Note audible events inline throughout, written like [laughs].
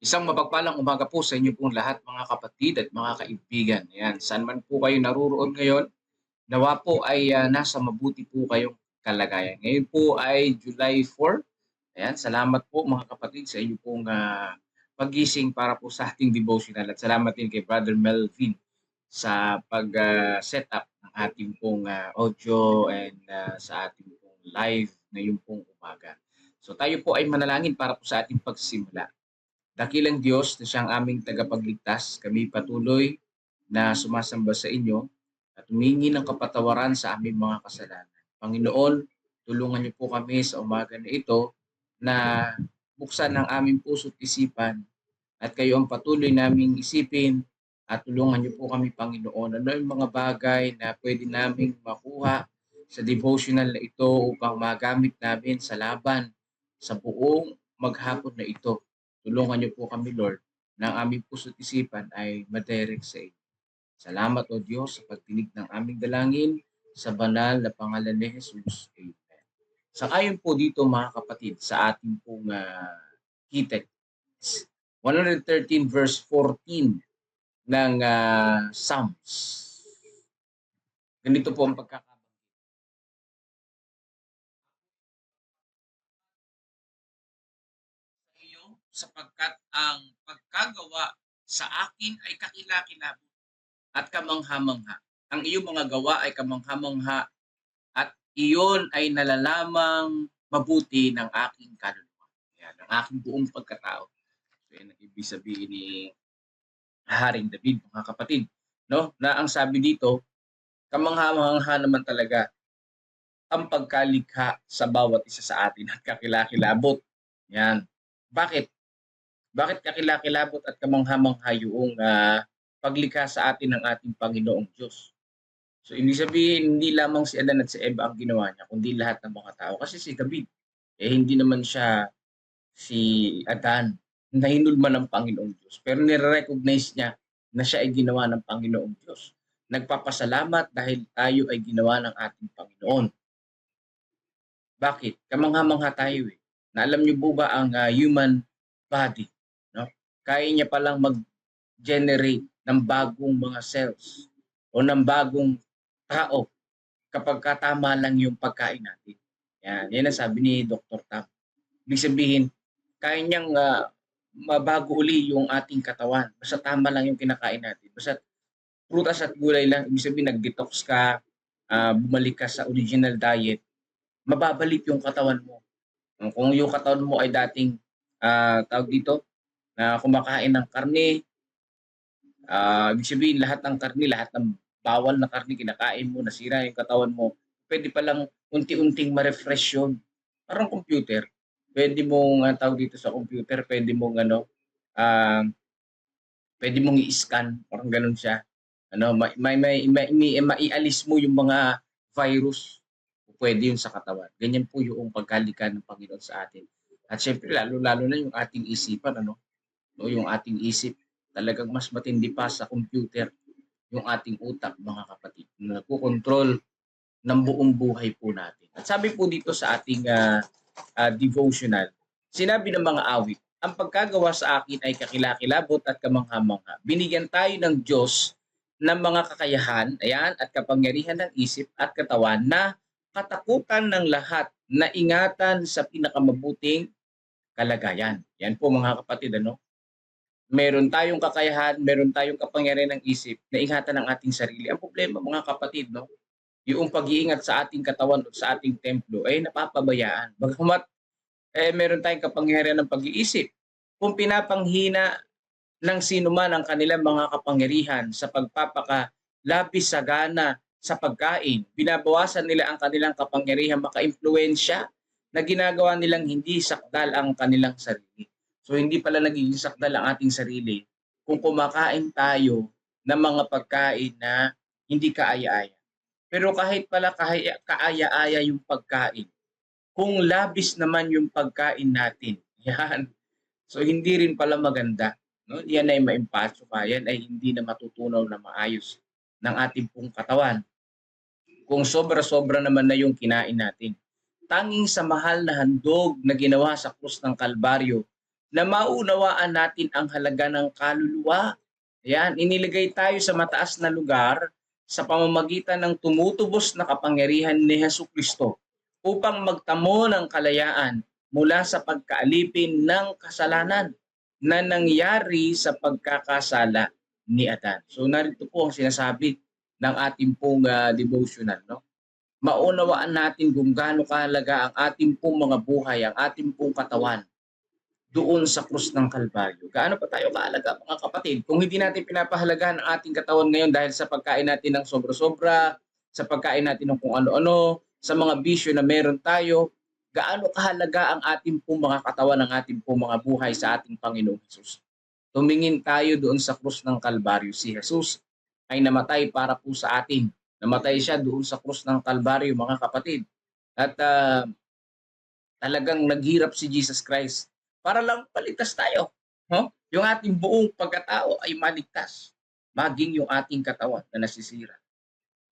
Isang mapagpalang umaga po sa inyo pong lahat mga kapatid at mga kaibigan. Ayan, saan man po kayo naruroon ngayon, nawa po ay ah, nasa mabuti po kayong kalagayan. Ngayon po ay July 4. Ayan, salamat po mga kapatid sa inyo pong ah, pagising para po sa ating devotional. At salamat din kay Brother Melvin sa pag-set up ng ating pong ah, audio and ah, sa ating pong live ngayong pong umaga. So tayo po ay manalangin para po sa ating pagsisimula. Dakilang Diyos na siyang aming tagapagligtas, kami patuloy na sumasamba sa inyo at humingi ng kapatawaran sa aming mga kasalanan. Panginoon, tulungan niyo po kami sa umaga na ito na buksan ang aming puso't isipan at kayo ang patuloy naming isipin at tulungan niyo po kami, Panginoon. Ano yung mga bagay na pwede naming makuha sa devotional na ito upang magamit namin sa laban sa buong maghapon na ito. Tulungan niyo po kami, Lord, na ang aming puso't isipan ay madirect sa inyo. Salamat, O Diyos, sa pagtinig ng aming dalangin sa banal na pangalan ni Jesus. Amen. Sangayon po dito, mga kapatid, sa ating pong uh, text, 113 verse 14 ng uh, Psalms. Ganito po ang pagkakabanggit. Sapagkat ang pagkagawa sa akin ay kakilakilabot at kamangha-mangha. Ang iyong mga gawa ay kamangha-mangha at iyon ay nalalamang mabuti ng aking kaluluwa. Yan, ng aking buong pagkatao. So, yan ang ibig sabihin ni Haring David, mga kapatid. No? Na ang sabi dito, kamangha-mangha naman talaga ang pagkalikha sa bawat isa sa atin at kakilakilabot. Yan. Bakit? Bakit kakilakilabot at kamangha-mangha yung uh, paglikha sa atin ng ating Panginoong Diyos? So, ibig sabihin, hindi lamang si Adan at si Eva ang ginawa niya, kundi lahat ng mga tao. Kasi si David, eh hindi naman siya si Adan na hinulma ng Panginoong Diyos. Pero nire-recognize niya na siya ay ginawa ng Panginoong Diyos. Nagpapasalamat dahil tayo ay ginawa ng ating Panginoon. Bakit? Kamangha-mangha tayo eh na alam niyo po ba ang uh, human body? Kaya niya palang mag-generate ng bagong mga cells o ng bagong tao kapag katama lang yung pagkain natin. Yan, yan ang sabi ni Dr. Tam. Ibig sabihin, kaya niyang uh, mabago uli yung ating katawan. Basta tama lang yung kinakain natin. Basta prutas at gulay lang. Ibig sabihin, nag-detox ka, uh, bumalik ka sa original diet, mababalik yung katawan mo kung yung katawan mo ay dating uh, tawag dito na kumakain ng karne, uh, ibig sabihin lahat ng karne, lahat ng bawal na karne kinakain mo, nasira yung katawan mo, pwede pa lang unti-unting ma-refresh yun. Parang computer. Pwede mong uh, tawag dito sa computer, pwede mong ano, uh, pwede mong i-scan, parang ganun siya. Ano, may may may, may, may, maialis mo yung mga virus pwede yun sa katawan. Ganyan po yung pagkalika ng Panginoon sa atin. At syempre, lalo-lalo na yung ating isipan, ano? No, yung ating isip, talagang mas matindi pa sa computer yung ating utak, mga kapatid, na nagkukontrol ng buong buhay po natin. At sabi po dito sa ating uh, uh, devotional, sinabi ng mga awit, ang pagkagawa sa akin ay kakilakilabot at kamangha-mangha. Binigyan tayo ng Diyos ng mga kakayahan, ayan, at kapangyarihan ng isip at katawan na katakutan ng lahat na ingatan sa pinakamabuting kalagayan. Yan po mga kapatid, ano? Meron tayong kakayahan, meron tayong kapangyarihan ng isip na ingatan ang ating sarili. Ang problema mga kapatid, no? Yung pag-iingat sa ating katawan o sa ating templo ay napapabayaan. Bagamat eh, meron tayong kapangyarihan ng pag-iisip. Kung pinapanghina ng sino man ang kanilang mga kapangyarihan sa pagpapaka labis sa gana sa pagkain. Binabawasan nila ang kanilang kapangyarihan maka-impluensya na ginagawa nilang hindi sakdal ang kanilang sarili. So hindi pala nagiging sakdal ang ating sarili kung kumakain tayo ng mga pagkain na hindi kaaya-aya. Pero kahit pala kaaya-aya yung pagkain, kung labis naman yung pagkain natin, [laughs] yan. So hindi rin pala maganda. No? Yan ay maimpacho ka, yan ay hindi na matutunaw na maayos ng ating pong katawan kung sobra-sobra naman na yung kinain natin. Tanging sa mahal na handog na ginawa sa krus ng Kalbaryo, na maunawaan natin ang halaga ng kaluluwa. Ayan, inilagay tayo sa mataas na lugar sa pamamagitan ng tumutubos na kapangyarihan ni Heso Kristo upang magtamo ng kalayaan mula sa pagkaalipin ng kasalanan na nangyari sa pagkakasala ni Adan. So narito po ang sinasabi ng ating pong ah, devotional. No? Maunawaan natin kung gaano kahalaga ang ating pong mga buhay, ang ating pong katawan doon sa krus ng Kalbaryo. Gaano pa tayo kahalaga mga kapatid? Kung hindi natin pinapahalagahan ang ating katawan ngayon dahil sa pagkain natin ng sobra-sobra, sa pagkain natin ng kung ano-ano, sa mga bisyo na meron tayo, gaano kahalaga ang ating pong mga katawan, ang ating pong mga buhay sa ating Panginoong Jesus. Tumingin tayo doon sa krus ng Kalbaryo. Si Jesus ay namatay para po sa atin. Namatay siya doon sa krus ng Kalbaryo, mga kapatid. At ah, talagang naghirap si Jesus Christ para lang paligtas tayo. No? Yung ating buong pagkatao ay maligtas. Maging yung ating katawan na nasisira.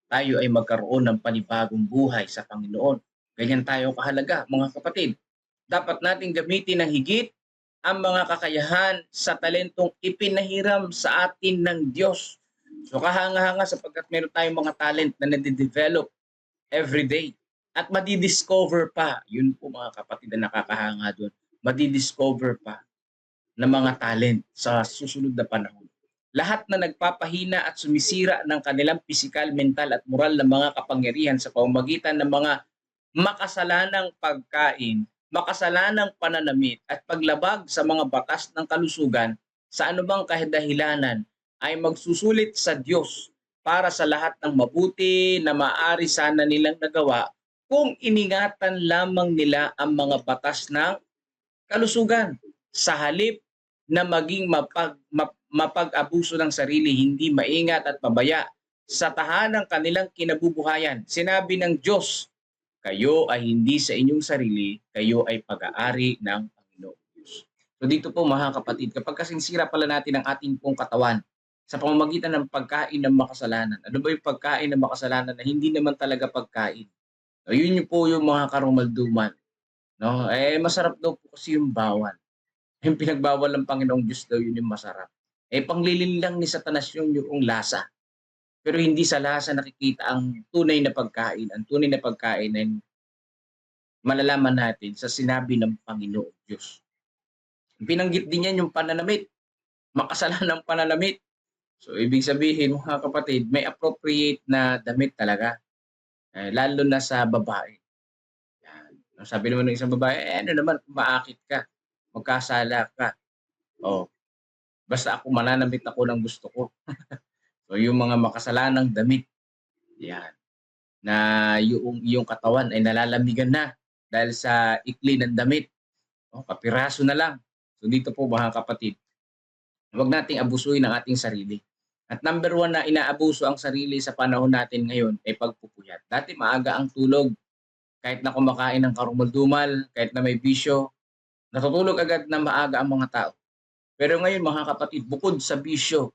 Tayo ay magkaroon ng panibagong buhay sa Panginoon. Ganyan tayo kahalaga, mga kapatid. Dapat natin gamitin ng higit ang mga kakayahan sa talentong ipinahiram sa atin ng Diyos. So kahanga-hanga sapagkat meron tayong mga talent na nade-develop every day. At madidiscover pa, yun po mga kapatid na nakakahanga doon, madidiscover pa ng mga talent sa susunod na panahon. Lahat na nagpapahina at sumisira ng kanilang pisikal, mental at moral na mga kapangyarihan sa pamamagitan ng mga makasalanang pagkain, makasalanang pananamit at paglabag sa mga bakas ng kalusugan sa anumang kahidahilanan ay magsusulit sa Diyos para sa lahat ng mabuti na maaari sana nilang nagawa kung iningatan lamang nila ang mga batas ng kalusugan sa halip na maging mapag, map- mapag-abuso ng sarili, hindi maingat at pabaya sa tahanang kanilang kinabubuhayan. Sinabi ng Diyos, kayo ay hindi sa inyong sarili, kayo ay pag-aari ng Panginoon Diyos. So dito po mga kapatid, kapag kasinsira pala natin ang ating pong katawan sa pamamagitan ng pagkain ng makasalanan. Ano ba yung pagkain ng makasalanan na hindi naman talaga pagkain? So, yun po yung mga karumalduman. No? Eh, masarap daw po kasi yung bawal. Yung pinagbawal ng Panginoong Diyos daw yun yung masarap. Eh, panglilin lang ni Satanas yung yung lasa. Pero hindi sa lasa nakikita ang tunay na pagkain. Ang tunay na pagkain ay malalaman natin sa sinabi ng Panginoong Diyos. Pinanggit din yan yung pananamit. Makasalanang pananamit. So, ibig sabihin, mga kapatid, may appropriate na damit talaga. Eh, lalo na sa babae. Sabi naman ng isang babae, eh, ano naman, maakit ka, magkasala ka. Oh, basta ako mananamit ako ng gusto ko. [laughs] so, yung mga makasalanang damit, yan, na yung, yung katawan ay nalalamigan na dahil sa ikli ng damit. Oh, kapiraso na lang. So, dito po mga kapatid, huwag nating abusuin ang ating sarili. At number one na inaabuso ang sarili sa panahon natin ngayon ay pagpupuyat. Dati maaga ang tulog. Kahit na kumakain ng karumaldumal, kahit na may bisyo, natutulog agad na maaga ang mga tao. Pero ngayon mga kapatid, bukod sa bisyo,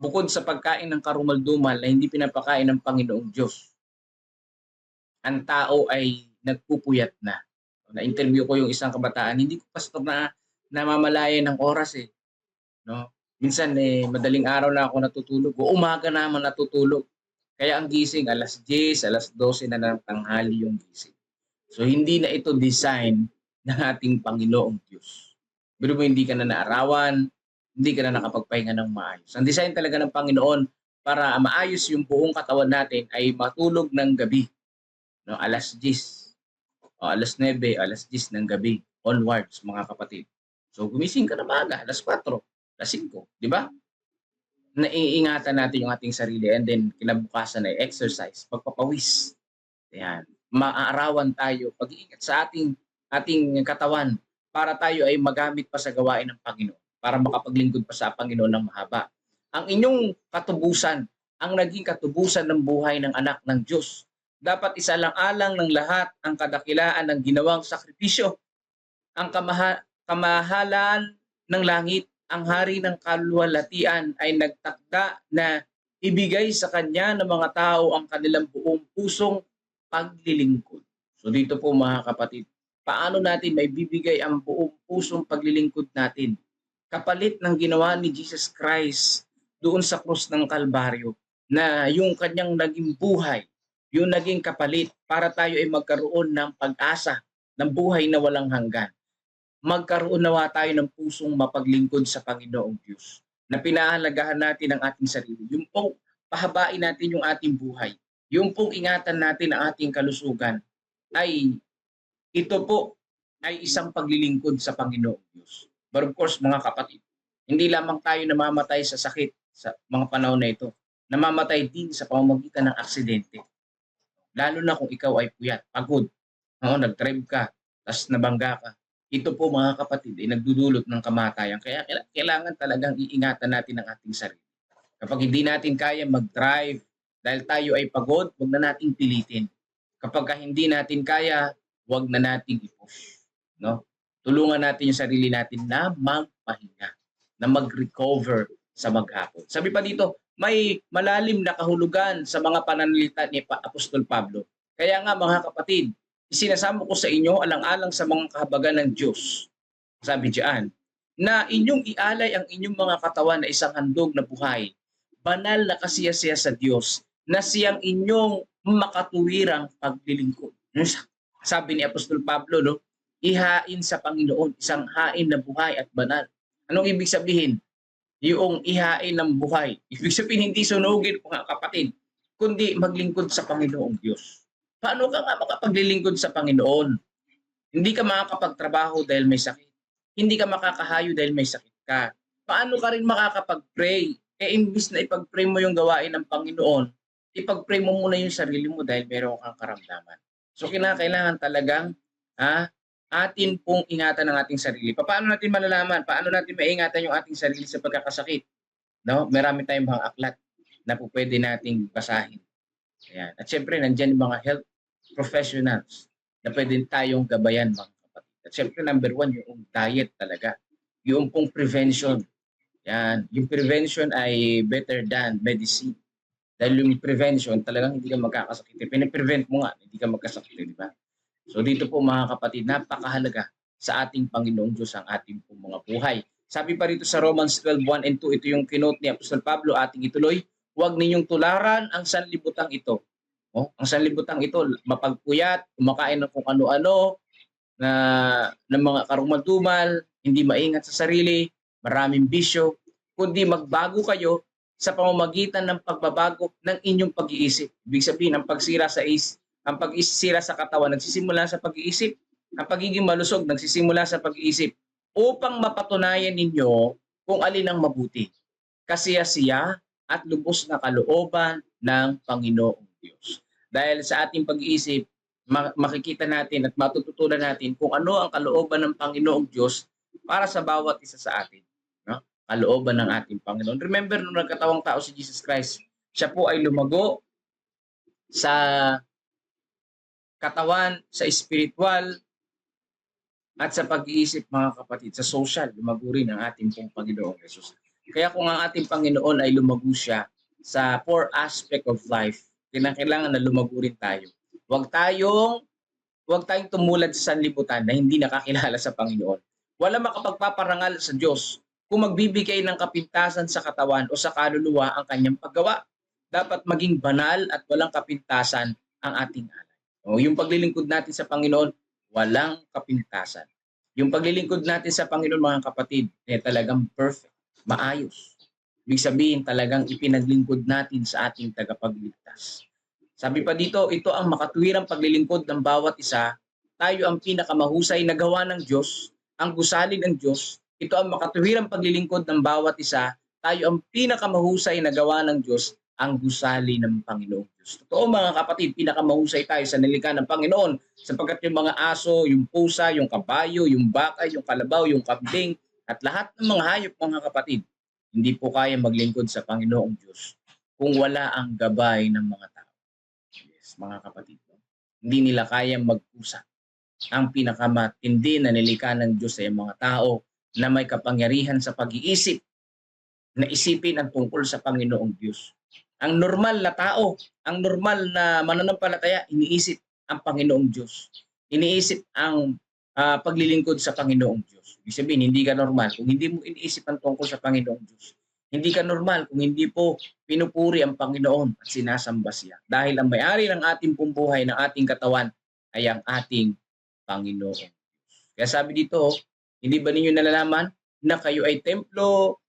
bukod sa pagkain ng karumaldumal na hindi pinapakain ng Panginoong Diyos, ang tao ay nagpupuyat na. Na-interview ko yung isang kabataan, hindi ko pastor na namamalayan ng oras eh. No? Minsan eh, madaling araw na ako natutulog o umaga naman natutulog. Kaya ang gising alas 10, alas 12 na ng tanghali yung gising. So hindi na ito design ng ating Panginoong Diyos. Pero mo hindi ka na naarawan, hindi ka na nakapagpahinga ng maayos. Ang design talaga ng Panginoon para maayos yung buong katawan natin ay matulog ng gabi. No, alas 10, o alas 9, alas 10 ng gabi onwards mga kapatid. So gumising ka na maaga, alas 4, alas 5, di ba? Naiingatan natin yung ating sarili and then kinabukasan ay exercise, pagpapawis. Ayan. Maaarawan tayo, pag-iingat sa ating ating katawan para tayo ay magamit pa sa gawain ng Panginoon, para makapaglingkod pa sa Panginoon ng mahaba. Ang inyong katubusan, ang naging katubusan ng buhay ng anak ng Diyos, dapat isalang-alang ng lahat ang kadakilaan ng ginawang sakripisyo, ang kamaha- kamahalan ng langit, ang hari ng kaluwalhatian ay nagtakda na ibigay sa kanya ng mga tao ang kanilang buong pusong paglilingkod. So dito po mga kapatid, paano natin may bibigay ang buong pusong paglilingkod natin. Kapalit ng ginawa ni Jesus Christ doon sa krus ng Kalbaryo na yung kanyang naging buhay, yung naging kapalit para tayo ay magkaroon ng pag-asa ng buhay na walang hanggan. Magkaroon nawa tayo ng pusong mapaglingkod sa Panginoong Diyos na pinahalagahan natin ang ating sarili. Yung pong pahabain natin yung ating buhay. Yung pong ingatan natin ang ating kalusugan ay ito po ay isang paglilingkod sa Panginoong Diyos. But of course, mga kapatid, hindi lamang tayo namamatay sa sakit sa mga panahon na ito. Namamatay din sa pamamagitan ng aksidente. Lalo na kung ikaw ay puyat, pagod, Oo, nag-drive ka, tapos nabangga ka. Ito po mga kapatid ay nagdudulot ng kamatayan. Kaya kaila- kailangan talagang iingatan natin ang ating sarili. Kapag hindi natin kaya mag-drive dahil tayo ay pagod, huwag na nating pilitin. Kapag ka hindi natin kaya, huwag na nating i-push. No? Tulungan natin yung sarili natin na magpahinga, na mag-recover sa maghapon. Sabi pa dito, may malalim na kahulugan sa mga pananalita ni Apostol Pablo. Kaya nga mga kapatid, isinasamo ko sa inyo alang-alang sa mga kahabagan ng Diyos. Sabi diyan, na inyong ialay ang inyong mga katawan na isang handog na buhay, banal na kasiyasiya sa Diyos, na siyang inyong makatuwirang paglilingkod. Sa- Sabi ni Apostol Pablo, no? ihain sa Panginoon, isang hain na buhay at banal. Anong ibig sabihin? Yung ihain ng buhay. Ibig sabihin, hindi sunugin mga kapatid, kundi maglingkod sa Panginoong Diyos. Paano ka nga makapaglilingkod sa Panginoon? Hindi ka makakapagtrabaho dahil may sakit. Hindi ka makakahayo dahil may sakit ka. Paano ka rin makakapag-pray? Eh, imbis na ipag-pray mo yung gawain ng Panginoon, ipag-pray mo muna yung sarili mo dahil meron kang karamdaman. So, kinakailangan talagang ha, atin pong ingatan ang ating sarili. Paano natin malalaman? Paano natin maingatan yung ating sarili sa pagkakasakit? No? Marami tayong mga aklat na po pwede nating basahin. Ayan. At syempre, nandyan yung mga health professionals na pwede tayong gabayan mga kapatid. At syempre, number one, yung diet talaga. Yung pong prevention. Yan. Yung prevention ay better than medicine. Dahil yung prevention, talagang hindi ka magkakasakit. Piniprevent mo nga, hindi ka magkasakit, di ba? So dito po mga kapatid, napakahalaga sa ating Panginoong Diyos ang ating pong mga buhay. Sabi pa rito sa Romans 12:1 and 2, ito yung kinote ni Apostol Pablo, ating ituloy, huwag ninyong tularan ang sanlibutang ito. Oh, ang sanlibutang ito, mapagpuyat, kumakain ng kung ano-ano, na ng mga karumaldumal, hindi maingat sa sarili, maraming bisyo, kundi magbago kayo sa pamamagitan ng pagbabago ng inyong pag-iisip. Ibig sabihin, ang pagsira sa is, ang pag-isira sa katawan nagsisimula sa pag-iisip. Ang pagiging malusog nagsisimula sa pag-iisip upang mapatunayan ninyo kung alin ang mabuti. Kasiyasiya at lubos na kalooban ng Panginoong Diyos. Dahil sa ating pag-iisip, ma- makikita natin at matututunan natin kung ano ang kalooban ng Panginoong Diyos para sa bawat isa sa atin. No? Kalooban ng ating Panginoon. Remember, nung nagkatawang tao si Jesus Christ, siya po ay lumago sa katawan, sa spiritual, at sa pag-iisip mga kapatid, sa social, lumago rin ang ating pong Panginoong Jesus. Kaya kung ang ating Panginoon ay lumago siya sa four aspect of life, kinakailangan na lumago rin tayo. Huwag tayong huwag tayong tumulad sa sanlibutan na hindi nakakilala sa Panginoon. Wala makapagpaparangal sa Diyos kung magbibigay ng kapintasan sa katawan o sa kaluluwa ang kanyang paggawa. Dapat maging banal at walang kapintasan ang ating alay. O, yung paglilingkod natin sa Panginoon, walang kapintasan. Yung paglilingkod natin sa Panginoon, mga kapatid, eh talagang perfect, maayos. Ibig sabihin, talagang ipinaglingkod natin sa ating tagapagligtas. Sabi pa dito, ito ang makatuwirang paglilingkod ng bawat isa. Tayo ang pinakamahusay na gawa ng Diyos, ang gusali ng Diyos. Ito ang makatuwirang paglilingkod ng bawat isa. Tayo ang pinakamahusay na gawa ng Diyos, ang gusali ng Panginoong Diyos. Totoo mga kapatid, pinakamahusay tayo sa nilikha ng Panginoon sapagkat yung mga aso, yung pusa, yung kabayo, yung baka, yung kalabaw, yung kambing, at lahat ng mga hayop mga kapatid, hindi po kaya maglingkod sa Panginoong Diyos kung wala ang gabay ng mga tao. Yes, mga kapatid. Hindi nila kaya magpusa. Ang pinakamatindi na nilikha ng Diyos ay mga tao na may kapangyarihan sa pag-iisip na isipin ang tungkol sa Panginoong Diyos. Ang normal na tao, ang normal na mananampalataya, iniisip ang Panginoong Diyos. Iniisip ang ah, paglilingkod sa Panginoong Diyos. Ibig sabihin, hindi ka normal kung hindi mo iniisip ang tungkol sa Panginoong Diyos. Hindi ka normal kung hindi po pinupuri ang Panginoon at sinasamba siya. Dahil ang may-ari ng ating pong buhay, ng ating katawan, ay ang ating Panginoong Diyos. Kaya sabi dito, hindi ba ninyo nalalaman na kayo ay templo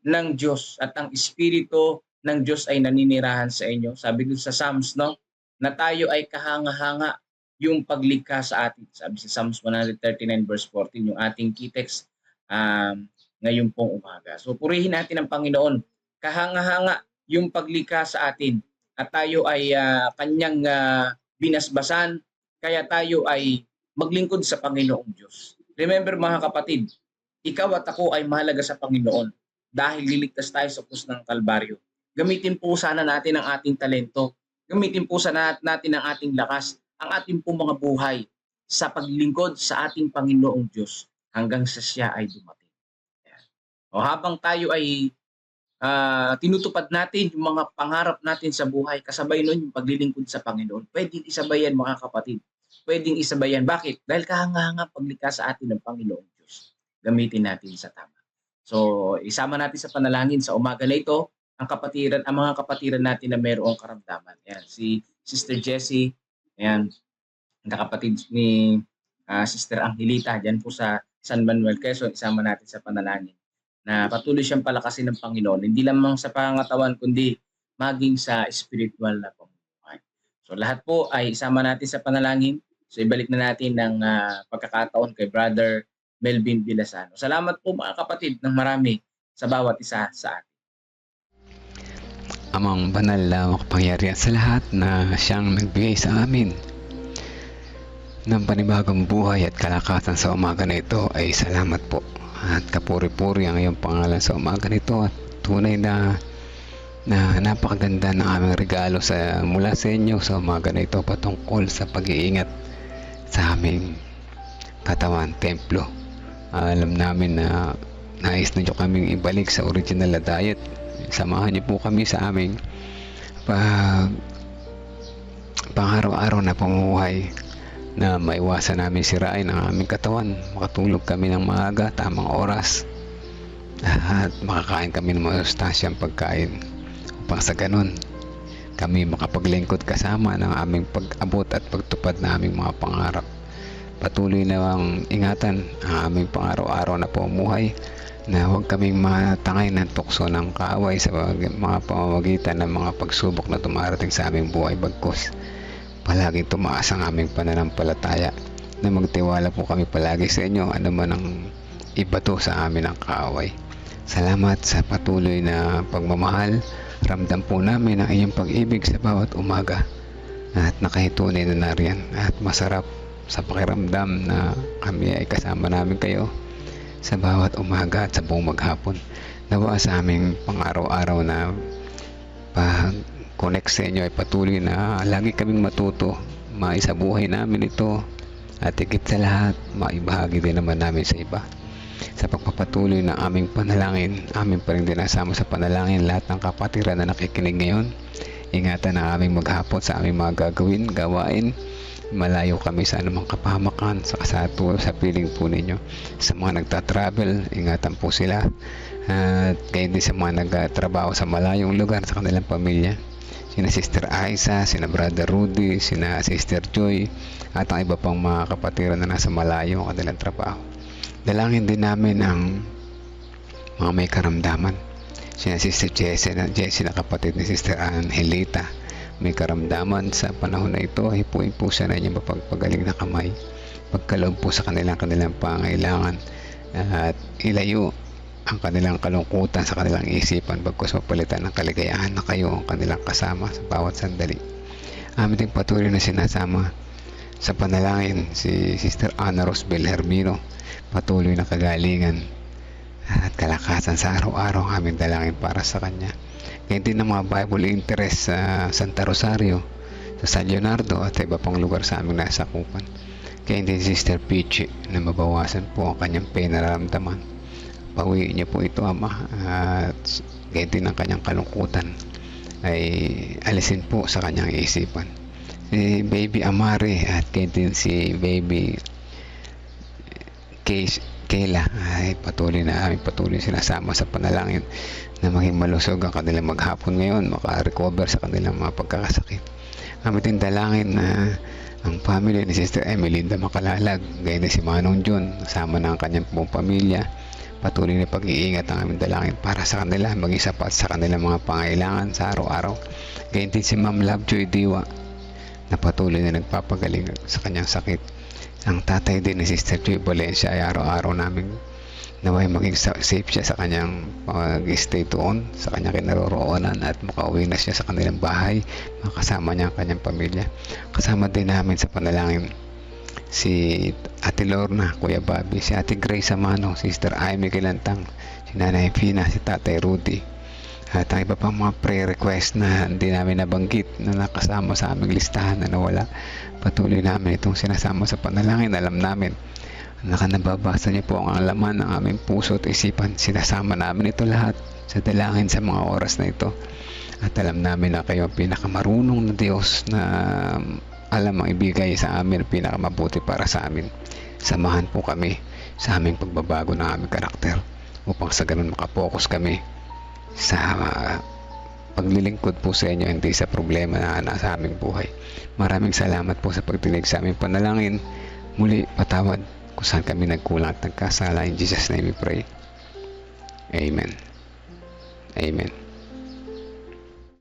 ng Diyos at ang Espiritu ng Diyos ay naninirahan sa inyo? Sabi dito sa Psalms, no? Na tayo ay kahanga-hanga yung paglikha sa atin. Sabi sa Psalms 139 verse 14, yung ating key text um, ngayon pong umaga. So purihin natin ang Panginoon. Kahanga-hanga yung paglikha sa atin at tayo ay ah, kanyang ah, binasbasan kaya tayo ay maglingkod sa Panginoong Diyos. Remember mga kapatid, ikaw at ako ay mahalaga sa Panginoon dahil liligtas tayo sa krus ng Kalbaryo. Gamitin po sana natin ang ating talento. Gamitin po sana natin ang ating lakas, ang ating pong mga buhay sa paglingkod sa ating Panginoong Diyos hanggang sa siya ay dumating. Ayan. O habang tayo ay ah, tinutupad natin yung mga pangarap natin sa buhay, kasabay nun yung paglilingkod sa Panginoon. Pwedeng isabayan mga kapatid. Pwedeng isabayan. Bakit? Dahil kahanga-hanga paglikha sa atin ng Panginoong Diyos. Gamitin natin sa tama. So, isama natin sa panalangin sa umaga na ito ang kapatiran, ang mga kapatiran natin na mayroong karamdaman. Ayan, si Sister Jessie, ayan, ang kapatid ni ah, Sister Angelita, dyan po sa San Manuel Quezon, isama natin sa panalangin na patuloy siyang palakasin ng Panginoon, hindi lamang sa pangatawan, kundi maging sa spiritual na pamumuhay. So lahat po ay isama natin sa panalangin. So ibalik na natin ng ah, pagkakataon kay Brother Melvin Vilasano. Salamat po mga kapatid ng marami sa bawat isa sa atin. Amang banal na makapangyarihan sa lahat na siyang nagbigay sa amin ng panibagong buhay at kalakasan sa umaga na ito ay salamat po. At kapuri-puri ang iyong pangalan sa umaga nito at tunay na na napakaganda ng aming regalo sa mula sa inyo sa umaga na ito patungkol sa pag-iingat sa aming katawan, templo. Alam namin na nais na nyo kaming ibalik sa original na diet samahan niyo po kami sa aming pag pang-araw-araw na pamumuhay na maiwasan namin sirain ang aming katawan. Makatulog kami ng maaga, tamang oras. At makakain kami ng masustansyang pagkain. Upang sa ganun kami makapaglingkod kasama ng aming pag-abot at pagtupad na aming mga pangarap. Patuloy na ang ingatan ang aming pang-araw-araw na pamumuhay na huwag kaming matangay ng tukso ng kaaway sa mga pamamagitan ng mga pagsubok na dumarating sa aming buhay bagkos. Palaging tumaas ang aming pananampalataya na magtiwala po kami palagi sa inyo ano man ang ibato sa amin ang kaaway. Salamat sa patuloy na pagmamahal. Ramdam po namin ang inyong pag-ibig sa bawat umaga at nakahitunay na nariyan at masarap sa pakiramdam na kami ay kasama namin kayo sa bawat umaga at sa buong maghapon. Nawa sa aming pang-araw-araw na pag-connect sa inyo ay patuloy na lagi kaming matuto. Maisabuhay namin ito at higit sa lahat, maibahagi din naman namin sa iba. Sa pagpapatuloy ng aming panalangin, amin pa rin dinasama sa panalangin lahat ng kapatiran na nakikinig ngayon. Ingatan ang aming maghapon sa aming mga gagawin, gawain, malayo kami sa anumang kapahamakan sa kasatu sa piling po ninyo. Sa mga nagta-travel ingatan po sila. At kayo din sa mga nagtatrabaho sa malayong lugar sa kanilang pamilya. Sina Sister Aiza, sina Brother Rudy, sina Sister Joy at ang iba pang mga kapatiran na nasa malayo ang kanilang trabaho. Dalangin din namin ang mga may karamdaman. Sina Sister Jessie na, Jessie na kapatid ni Sister Angelita may karamdaman sa panahon na ito, hipuin po siya na inyong mapagpagaling na kamay. Pagkaloob po sa kanilang kanilang pangailangan at ilayo ang kanilang kalungkutan sa kanilang isipan bagkus mapalitan ng kaligayahan na kayo ang kanilang kasama sa bawat sandali. Amin din patuloy na sinasama sa panalangin si Sister Ana Rosbel Hermino patuloy na kagalingan at kalakasan sa araw-araw ang aming dalangin para sa kanya. Ngayon din ng mga Bible interest sa Santa Rosario, sa San Leonardo at iba pang lugar sa aming nasakupan. Kaya din Sister Peachy na mabawasan po ang kanyang pain na nararamdaman. Pawiin niya po ito ama at kaya din ang kanyang kalungkutan ay alisin po sa kanyang isipan. Si Baby Amari at kaya din si Baby Kay, Kayla ay patuloy na aming patuloy sinasama sa panalangin na maging malusog ang kanilang maghapon ngayon, maka-recover sa kanilang mga pagkakasakit. Aming din dalangin na ang family ni Sister Emelinda Makalalag, gayon din si Manong John, kasama na ang kanyang buong pamilya, patuloy na pag-iingat ang aming dalangin para sa kanila, maging sapat sa kanilang mga pangailangan sa araw-araw. Gayon din si Ma'am Lovejoy Diwa, na patuloy na nagpapagaling sa kanyang sakit. Ang tatay din ni Sister Joy Valencia ay araw-araw namin naway maging sa- safe siya sa kanyang pag-stay doon. Sa kanyang kinaroroonan at makauwi na siya sa kanilang bahay. Makasama niya ang kanyang pamilya. Kasama din namin sa panalangin si Ate Lorna, Kuya Bobby, si Ate Grace Amano, Sister Amy Kilantang, si Nanay Fina, si Tatay Rudy. At ang iba pang mga prayer request na hindi namin nabanggit na nakasama sa aming listahan na nawala patuloy namin itong sinasama sa panalangin. Alam namin nakanababasa niyo po ang laman ng aming puso at isipan. Sinasama namin ito lahat sa dalangin sa mga oras na ito. At alam namin na kayo ang pinakamarunong na Diyos na alam ang ibigay sa amin pinakamabuti para sa amin. Samahan po kami sa aming pagbabago ng aming karakter upang sa ganun makapokus kami sa paglilingkod po sa inyo hindi sa problema na nasa aming buhay. Maraming salamat po sa pagtinig sa aming panalangin. Muli, patawad kung saan kami nagkulang at nagkasala. In Jesus' name we pray. Amen. Amen.